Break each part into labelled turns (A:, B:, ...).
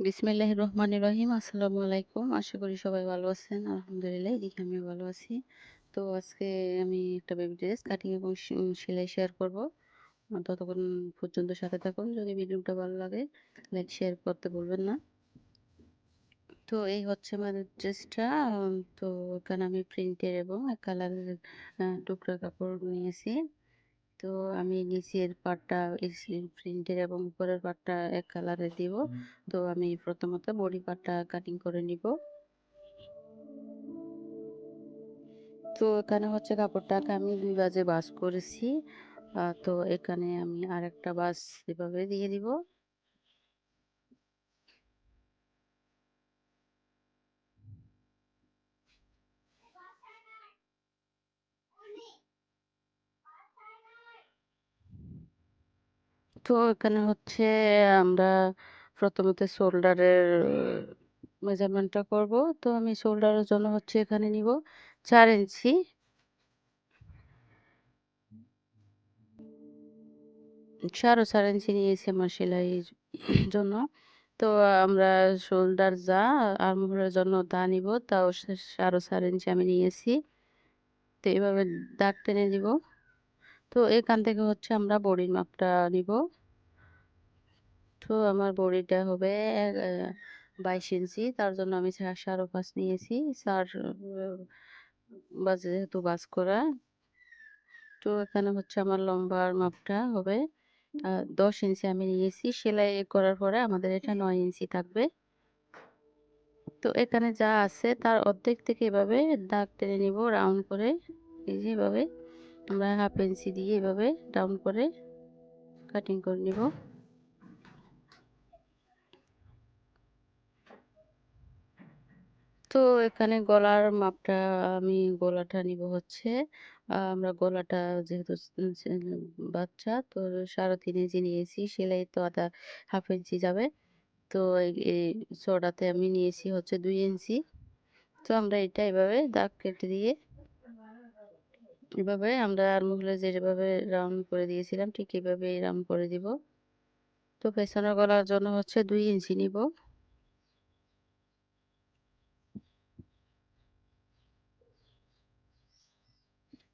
A: বিসমিল্লাহির রহমানির রহিম। আসসালামু আলাইকুম। আশা করি সবাই ভালো আছেন। আলহামদুলিল্লাহ, এদিকে আমিও ভালো আছি। তো আজকে আমি একটা বেবি ড্রেস কাটিং এবং সেলাই শেয়ার করব। ততক্ষণ পর্যন্ত সাথে থাকুন। যদি ভিডিওটা ভালো লাগে লাইক শেয়ার করতে বলবেন না। তো এই হচ্ছে আমাদের ড্রেসটা তো এখানে আমি প্রিন্টের এবং কালারের টুকরা কাপড় নিয়েছি। তো আমি নিচের পাটটা প্রিন্টের এবং উপরের পাটটা এক কালারে দিব। তো আমি প্রথমত বডি পাটটা কাটিং করে নিব। তো এখানে হচ্ছে কাপড়টাকে আমি দুই বাজে বাস করেছি। তো এখানে আমি আর একটা বাস এভাবে দিয়ে দিব। তো এখানে হচ্ছে আমরা প্রথমত শোল্ডারের মেজারমেন্টটা করব। তো আমি শোল্ডারের জন্য হচ্ছে এখানে নিব চার ইঞ্চি। সাড়ে চার ইঞ্চি নিয়েছি আমার সেলাইয়ের জন্য। তো আমরা শোল্ডার যা আর মোহরের জন্য তা নিব, তাও সাড়ে চার ইঞ্চি আমি নিয়েছি। তো এভাবে দাগ টেনে দিব তো এখান থেকে হচ্ছে আমরা বডির মাপটা নিব। তো আমার বড়িটা হবে বাইশ ইঞ্চি। তার জন্য আমি সাড়ে পাঁচ নিয়েছি। চার বাজে যেহেতু বাস করা। তো এখানে হচ্ছে আমার লম্বার মাপটা হবে দশ ইঞ্চি আমি নিয়েছি। সেলাই করার পরে আমাদের এটা নয় ইঞ্চি থাকবে। তো এখানে যা আছে তার অর্ধেক থেকে এভাবে দাগ টেনে নিব রাউন্ড করে। এই যে এভাবে আমরা হাফ ইঞ্চি দিয়ে এভাবে রাউন্ড করে কাটিং করে নিব। তো এখানে গলার মাপটা আমি গলাটা নিব হচ্ছে আমরা গলাটা যেহেতু বাচ্চা তো সাড়ে তিন ইঞ্চি নিয়েছি, সেলাই তো আধা হাফ ইঞ্চি যাবে। তো এই চড়াতে আমি নিয়েছি হচ্ছে দুই ইঞ্চি। তো আমরা এটা এভাবে দাগ কেটে দিয়ে এভাবে আমরা আর মহিলা যেভাবে রাউন্ড করে দিয়েছিলাম, ঠিক এভাবে রাউন্ড করে দিব। তো পেছনের গলার জন্য হচ্ছে দুই ইঞ্চি নিব।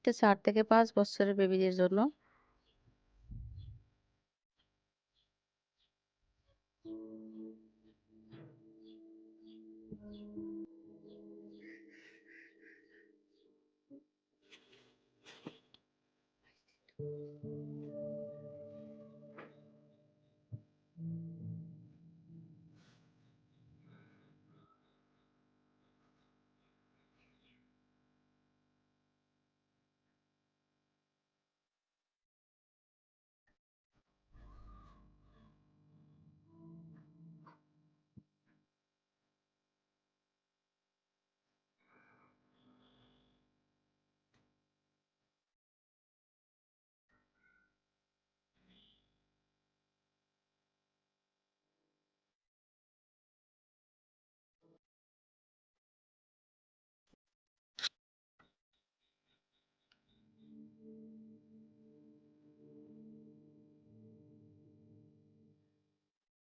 A: এটা চার থেকে পাঁচ বছরের বেবিদের জন্য।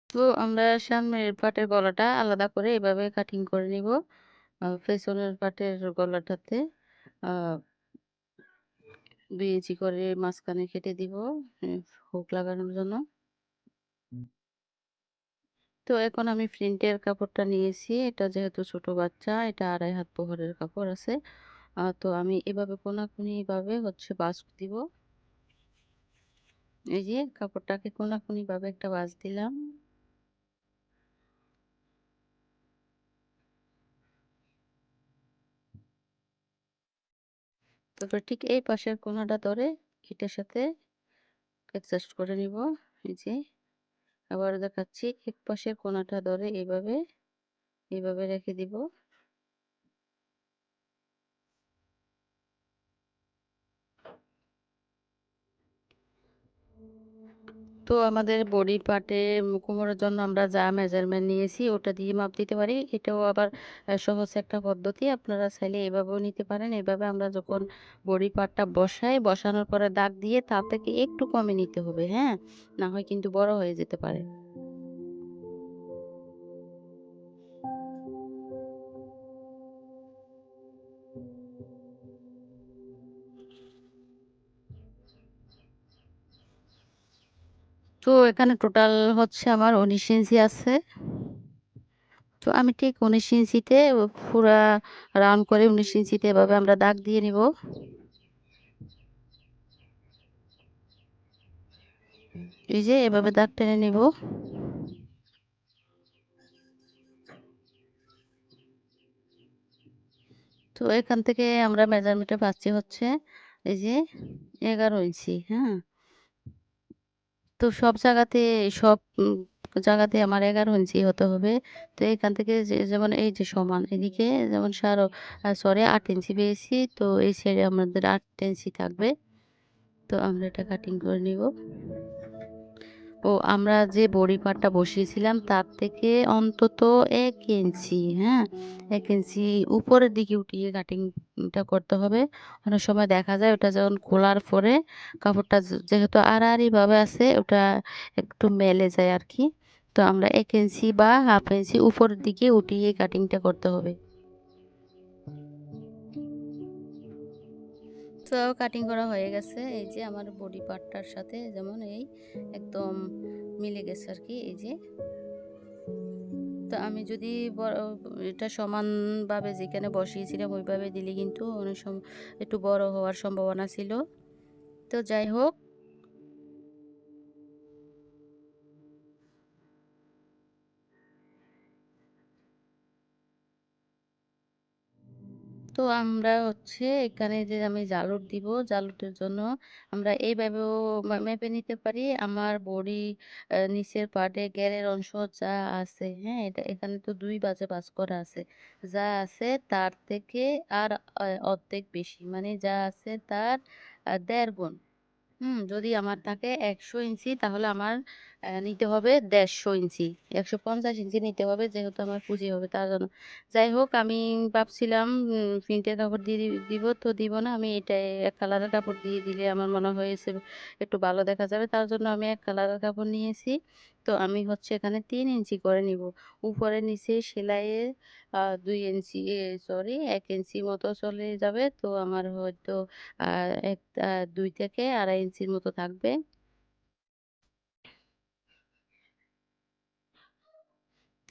A: তো আমরা সামনের পাটের গলাটা আলাদা করে এভাবে কাটিং করে নিব পেছনের পাটের গলাটাতে দুই ইঞ্চি করে মাঝখানে কেটে দিব হুক লাগানোর জন্য। তো এখন আমি প্রিন্টের কাপড়টা নিয়েছি, এটা যেহেতু ছোট বাচ্চা, এটা আড়াই হাত বহরের কাপড় আছে। তো আমি এভাবে কোনাকুনি ভাবে হচ্ছে বাস দিব। এই যে কাপড়টাকে কোনাকুনি ভাবে একটা বাস দিলাম। তারপর ঠিক এই পাশের কোনাটা ধরে এটার সাথে অ্যাডজাস্ট করে নিব। এই যে আবার দেখাচ্ছি, এক পাশের কোনাটা ধরে এইভাবে এইভাবে রেখে দিব। তো আমাদের বডি পার্টে কোমরের জন্য আমরা যা মেজারমেন্ট নিয়েছি, ওটা দিয়ে মাপ দিতে পারি। এটাও আবার সহজ একটা পদ্ধতি। আপনারা চাইলে এভাবেও নিতে পারেন। এভাবে আমরা যখন বডি পার্টটা বসাই, বসানোর পরে দাগ দিয়ে তা থেকে একটু কমে নিতে হবে হ্যাঁ? না হয় কিন্তু বড় হয়ে যেতে পারে। তো এখানে টোটাল হচ্ছে আমার ১৯ ইঞ্চি আছে। তো আমি ঠিক ১৯ ইঞ্চিতে পুরা রাউন্ড করে ১৯ ইঞ্চিতে এভাবে আমরা দাগ দিয়ে নিব। এই যে এভাবে দাগ টেনে নিব। তো এখান থেকে আমরা মেজারমেন্টটা পাচ্ছি হচ্ছে এই যে ১১ ইঞ্চি, হ্যাঁ? তো সব জায়গাতে সব জায়গাতে আমার ১১ ইঞ্চি হতে হবে। তো এখান থেকে যেমন এই যে সমান এদিকে যেমন সারো সরি ৮ ইঞ্চি পেয়েছি। তো এই সাইডে আমাদের আট ইঞ্চি থাকবে। তো আমরা এটা কাটিং করে নিব। ও আমরা যে বডি পার্টটা বসিয়েছিলাম তার থেকে অন্তত এক ইঞ্চি, হ্যাঁ? এক ইঞ্চি উপরের দিকে উঠিয়ে কাটিংটা করতে হবে। অনেক সময় দেখা যায় ওটা যখন খোলার পরে কাপড়টা যেহেতু আড়াআড়িভাবে আছে, ওটা একটু মেলে যায় আর কি তো আমরা এক ইঞ্চি বা ১/২ ইঞ্চি উপরের দিকে উঠিয়ে কাটিংটা করতে হবে। তো কাটিং করা হয়ে গেছে। এই যে আমার বডি পার্টটার সাথে যেমন এই একদম মিলে গেছে আর কি এই যে। তো আমি যদি এটা সমানভাবে যেখানে বসিয়েছিলাম, ওইভাবে দিলে কিন্তু অনেক একটু বড় হওয়ার সম্ভাবনা ছিল। তো যাই হোক তো আমরা হচ্ছে এখানে যে আমি জালুট দিব, জালুটের জন্য আমরা এইভাবেও মেপে নিতে পারি। আমার বডি নিচের পার্টে ঘেরের অংশ যা আছে, হ্যাঁ? এটা এখানে তো ২ ভাঁজে ভাঁজ করা আছে। যা আছে তার থেকে আর অর্ধেক বেশি। মানে যা আছে তার দেড় ১.৫ গুণ। হুম, যদি আমার থাকে ১০০ ইঞ্চি তাহলে আমার নিতে হবে ১৫০ ইঞ্চি। ১৫০ ইঞ্চি নিতে হবে যেহেতু আমার পুঁজি হবে তার জন্য। যাই হোক, আমি ভাবছিলাম প্রিন্টের কাপড় দিয়ে দিব তো দিব না। আমি এটাই এক কালারের কাপড় দিয়ে দিলে আমার মনে হয়েছে একটু ভালো দেখা যাবে। তার জন্য আমি এক কালারের কাপড় নিয়েছি। তো আমি হচ্ছে এখানে তিন ইঞ্চি করে নিব। উপরে নিচে সেলাইয়ের দুই ইঞ্চি সরি ১ ইঞ্চি মতো চলে যাবে। তো আমার হয়তো এক দুই থেকে ২.৫ ইঞ্চির মতো থাকবে।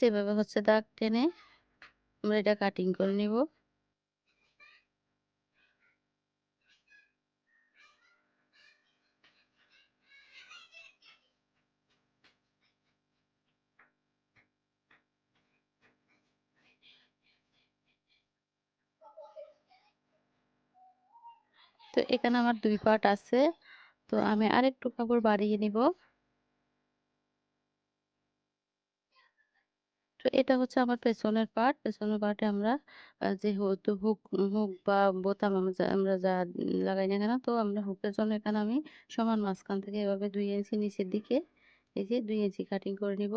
A: এভাবে হচ্ছে দাগ টেনে আমরা এটা কাটিং করে নিব। তো এখানে আমার দুই পার্ট আছে। তো আমি আরেকটু কাপড় বাড়িয়ে নিব। তো এটা হচ্ছে আমার পেছনের পার্ট। পেছনের পার্টে আমরা যেহেতু হুক হুক বা বোতাম আমরা যা লাগাই না কেন, তো আমরা হুকের জন্য এখানে আমি সমান মাঝখান থেকে এভাবে ২ ইঞ্চি নিচের দিকে, এই যে ২ ইঞ্চি কাটিং করে নিব।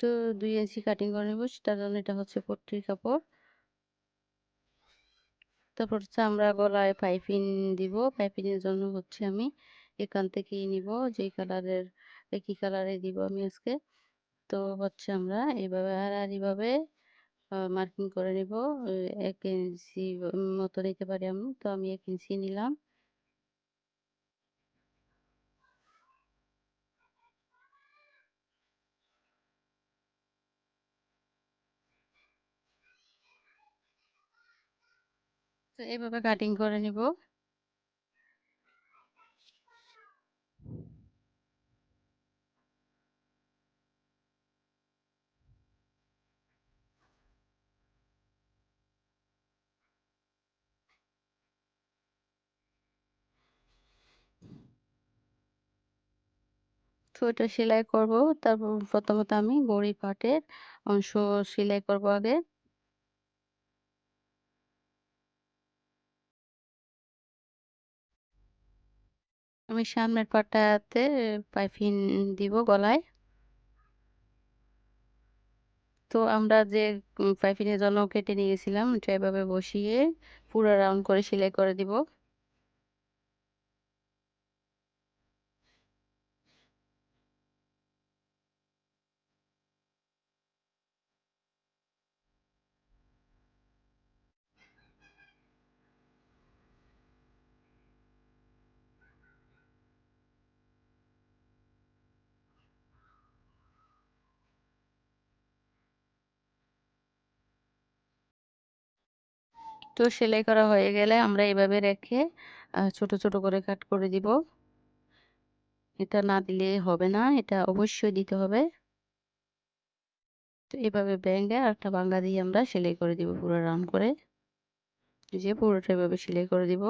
A: তো ২ ইঞ্চি কাটিং করে জন্য এটা হচ্ছে পট্টির কাপড়। তারপর হচ্ছে আমরা গলায় পাইপিং দিব। পাইপিং এর জন্য হচ্ছে আমি এখান থেকেই নিব, যেই কালারের একই কালারে দিব আমি আজকে। তো হচ্ছে আমরা এভাবে আড়াআড়িভাবে আ মার্কিং করে নিব। এ ১ ইঞ্চি মতো নিতে পারি আমি। তো আমি ১ ইঞ্চি নিলাম। এভাবে কাটিং করে নিব। এটা সেলাই করব। তারপর প্রথমত আমি বডি পার্টের অংশ সেলাই করব আগে। আমি সামনের পার্টটাতে পাইপিং দিব গলায়। তো আমরা যে উম পাইপিং এর জন্য কেটে নিয়েছিলাম এটা এভাবে বসিয়ে পুরা রাউন্ড করে সেলাই করে দিব। তো সেলাই করা হয়ে গেলে আমরা এভাবে রেখে ছোট, ছোট করে কাট করে দিব। এটা না দিলে হবে না। এটা অবশ্যই দিতে হবে। তো এভাবে ব্যাঙ্গে আর একটা বাঙ্গা দিয়ে আমরা সেলাই করে দিব পুরো রাউন্ড করে। যে পুরোটা এভাবে সেলাই করে দিব।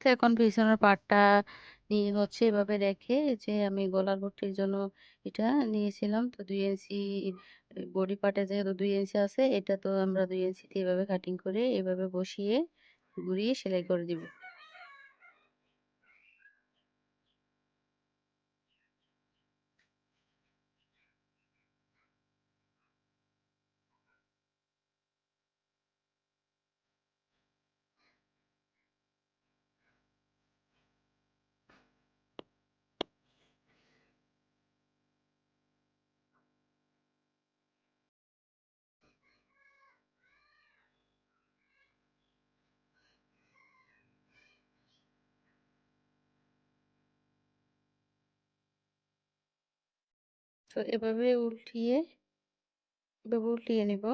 A: তো এখন পিছনের পার্টটা নিয়ে হচ্ছে এভাবে রেখে যে আমি গলার ভর্তির জন্য এটা নিয়েছিলাম। তো দুই ইঞ্চি বডি পার্টে যেহেতু দুই ইঞ্চি আছে, এটা তো আমরা দুই ইঞ্চিতে এভাবে কাটিং করে এভাবে বসিয়ে ঘুরিয়ে সেলাই করে দিব। তো এভাবে উল্টিয়ে এভাবে উল্টিয়ে নিব।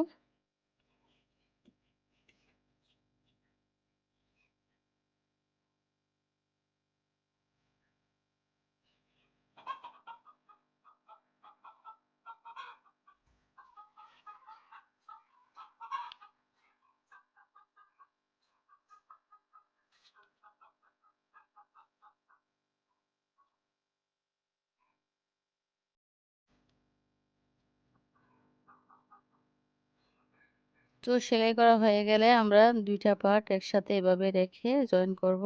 A: তো সেলাই করা হয়ে গেলে আমরা ২ টা পার্ট একসাথে এভাবে রেখে জয়েন করব।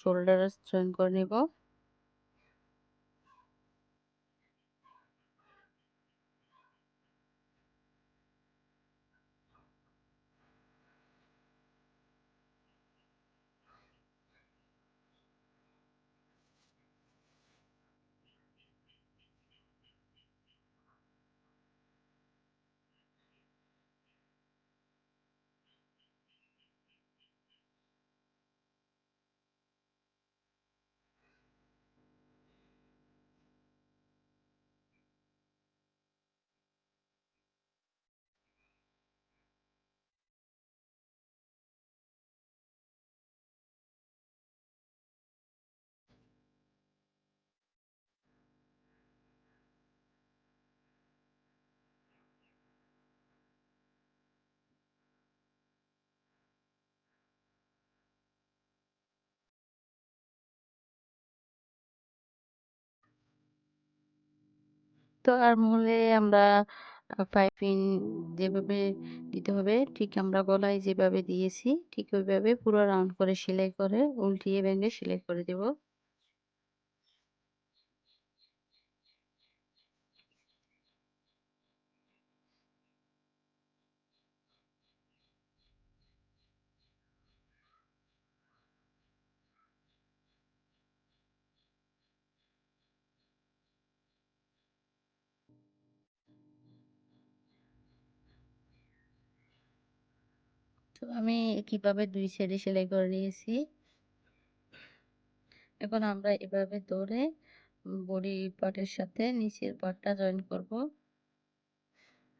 A: শোল্ডার জয়েন করে নিব। তো মূলে আমরা পাইপিং যেভাবে দিতে হবে, ঠিক আমরা গলায় যেভাবে দিয়েছি, ঠিক ওইভাবে পুরো রাউন্ড করে সেলাই করে, উল্টিয়ে ভেঙে সেলাই করে দেব। আমি কীভাবে ২ সাইডে সেলাই করে নিয়েছি। এখন আমরা এভাবে ধরে বডি পার্টের সাথে নিচের পার্টটা জয়েন করব।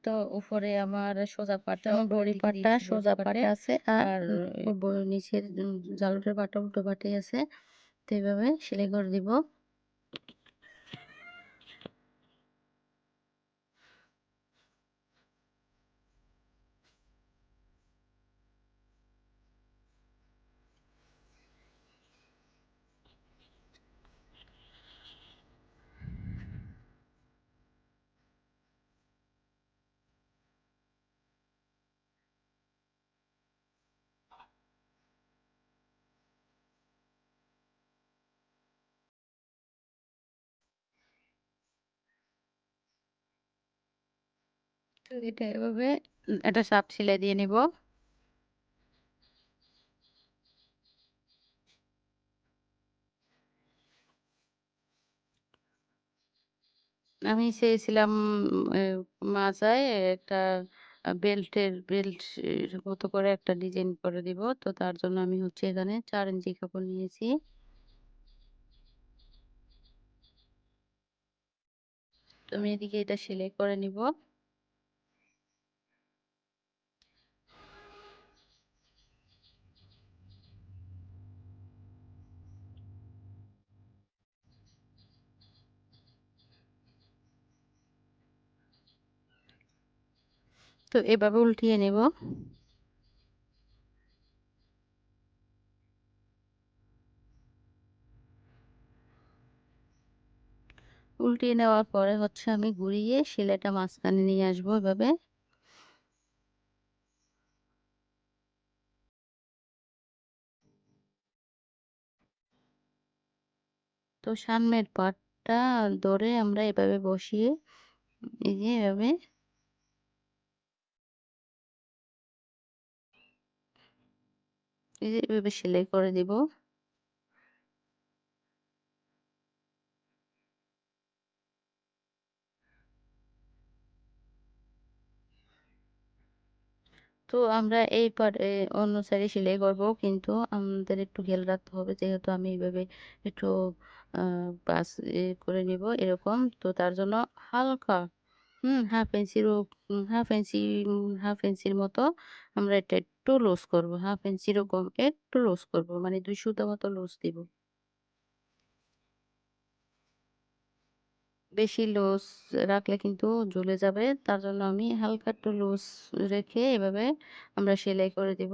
A: তো উপরে আমার সোজা পাটটা বডি পার্টটা সোজা পাটে আছে আর নিচের জালুটের পাটটা উল্টো পাটে আছে। তো এভাবে সেলাই করে দিব। এটা এভাবে একটা চাপ সেলাই দিয়ে নিব। আমি চেয়েছিলাম মাজায় একটা বেল্টের, বেল্ট মতো করে একটা ডিজাইন করে দিব। তো তার জন্য আমি হচ্ছে এখানে চার ইঞ্চি কাপড় নিয়েছি। তো আমি এদিকে এটা সেলাই করে নিব। তো এভাবে উল্টিয়ে নেব। উল্টিয়ে নেওয়ার পরে হচ্ছে আমি ঘুরিয়ে সেলাইটা মাঝখানে নিয়ে আসব এভাবে। তো সামনের পার্টটা ধরে আমরা এভাবে বসিয়ে, এই যে এভাবে এই যে সেলাই করে দিব। তো আমরা এই পার অন্য সাইডে সেলাই করব, কিন্তু আমাদের একটু খেয়াল রাখতে হবে যেহেতু আমি এইভাবে একটু এ করে নিব এরকম। তো তার জন্য হালকা হুম, হাফ ইঞ্চির হাফ ইঞ্চি হাফ ইঞ্চির মতো আমরা এটা একটু লুজ করব। হাফ ইঞ্চিরও কম একটু লুজ করব। মানে ২ সুতা মতো লুজ দিব। বেশি লুজ রাখলে কিন্তু ঝুলে যাবে। তার জন্য আমি হালকা একটু লুজ রেখে এভাবে আমরা সেলাই করে দিব।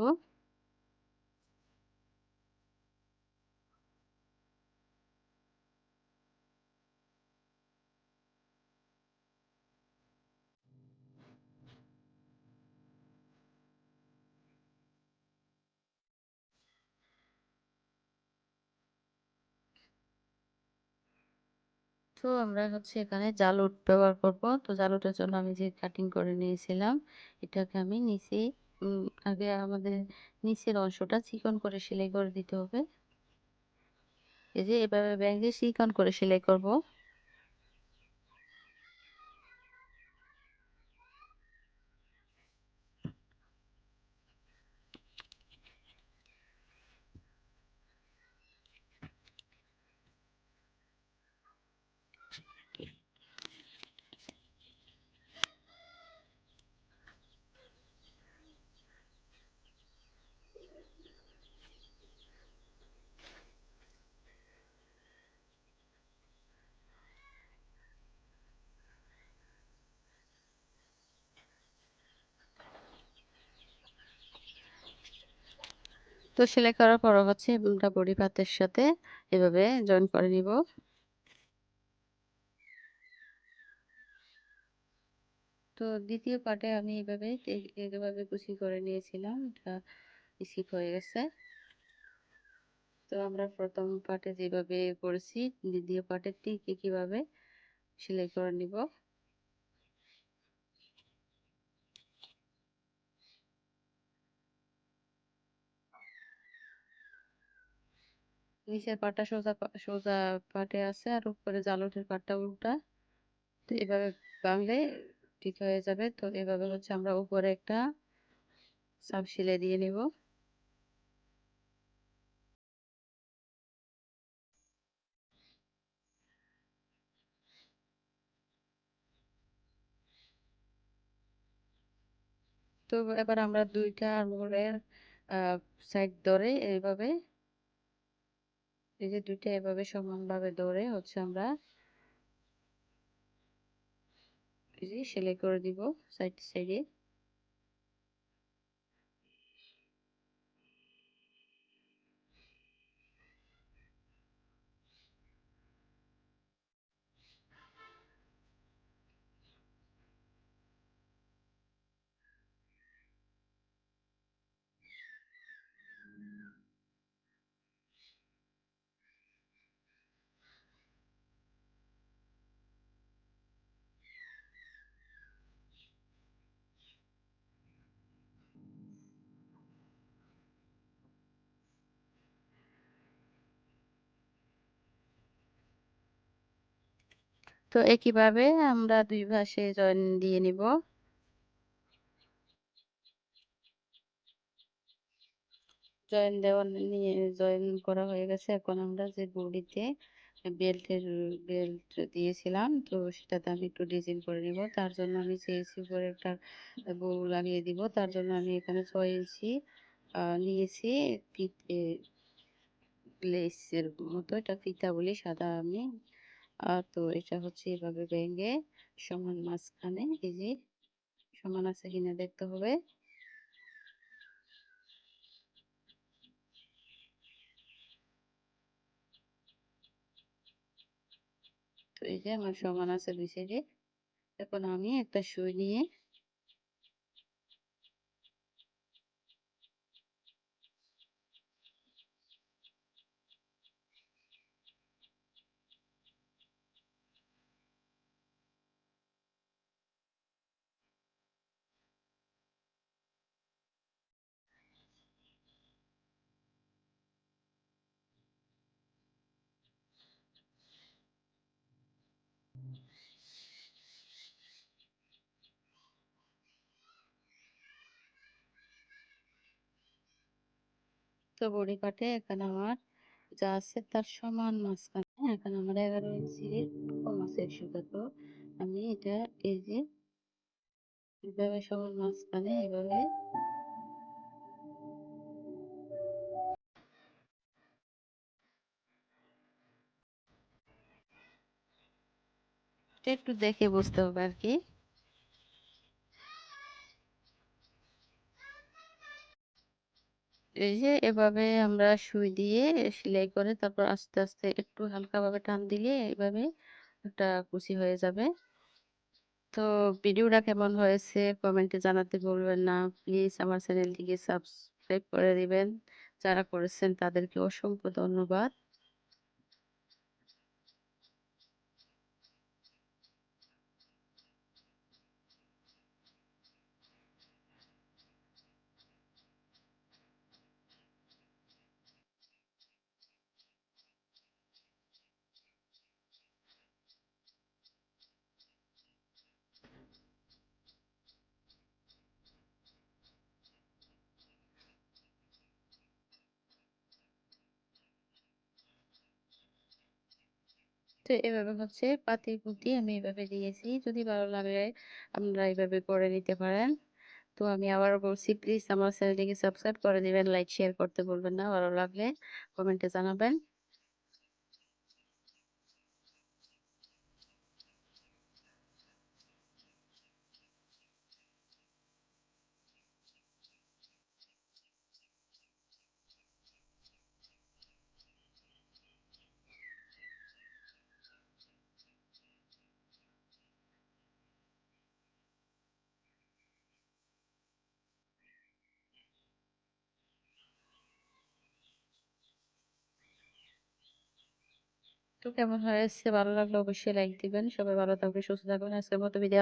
A: তো আমরা হচ্ছে এখানে জালুট ব্যবহার করব। তো জালুটের জন্য আমি যে কাটিং করে নিয়েছিলাম, এটাকে আমি নিচে আগে আমাদের নিচের অংশটা চিকন করে সেলাই করে দিতে হবে। এই যে এভাবে ব্যাঙ্গে চিকন করে সেলাই করব। তো সেলাই করার পর হচ্ছে উল্টা বডি পাতের সাথে এভাবে জয়েন করে নিব। তো দ্বিতীয় পার্টে আমি এভাবে এভাবে কুচি করে নিয়েছিলাম। এটা স্কিপ হয়ে গেছে। তো আমরা প্রথম পার্টে যেভাবে করেছি, দ্বিতীয় পার্টে ঠিক একইভাবে সেলাই করে নিব। নিচের পাটটা সোজা সোজা পাটে আছে আর উপরে জালটের পাটটা উল্টা। তো এভাবে বাঁধলে ঠিক হয়ে যাবে। তো এভাবে হচ্ছে আমরা উপরে একটা চাপ সেলাই দিয়ে নিব। তো এবার আমরা ২ টা আঙুলের সাইড ধরে এইভাবে এই যে ২ টা এভাবে সমানভাবে ধরে হচ্ছে আমরা সেলাই করে দিব সাইড সাইডে। তো একইভাবে আমরা দুই ভাষে জয়েন দিয়ে নিব। জয়েন দেওয়া নিয়ে জয়েন করা হয়ে গেছে। এখন আমরা যে গুলিতে বেল্টের, বেল্ট দিয়েছিলাম, তো সেটাতে আমি একটু ডিজাইন করে নিব। তার জন্য আমি চেয়েছি উপরে একটা বউ লাগিয়ে দিব। তার জন্য আমি এখানে ছয় ইঞ্চি নিয়েছি। লেসের মতো, এটা ফিতা বলি, সাদা আমি আর তো এটা হচ্ছে এভাবে ভেঙে সমান মাঝখানে এই যে সমান আছে কিনা দেখতে হবে। এই যে আমার সমান আছে দুই সাইডে এখন আমি একটা সুই নিয়ে তো বডি পার্টে এখানে আমার যা আছে তার সমান মাঝখানে। এখানে আমার এগারো ইঞ্চি কম আছে কত আমি এটা এই যে এভাবে সমান মাঝখানে এভাবে একটু দেখে বুঝতে হবে আর কি। এই যে এভাবে আমরা সুই দিয়ে সেলাই করে তারপর আস্তে আস্তে একটু হালকা ভাবে টান দিলে এভাবে একটা কুচি হয়ে যাবে। তো ভিডিওটা কেমন হয়েছে কমেন্টে জানাতে বলবেন না। প্লিজ আমার চ্যানেলটিকে সাবস্ক্রাইব করে দিবেন। যারা করেছেন তাদেরকে অসংখ্য ধন্যবাদ। এভাবে হচ্ছে পাতির বুদ্ধি আমি এভাবে দিয়েছি। যদি ভালো লাগে, আপনারা এভাবে করে নিতে পারেন। তো আমি আবার বলছি প্লিজ আমার চ্যানেলটিকে সাবস্ক্রাইব করে দিবেন লাইক শেয়ার করতে বলবেন না, ভালো লাগলে কমেন্টে জানাবেন। তো কেমন হয়েছে? ভালো লাগলে? অবশ্যই লাইক দিবেন। সবাই ভালো থাকবে সুস্থ থাকবেন। আজকের মতো বিদায়।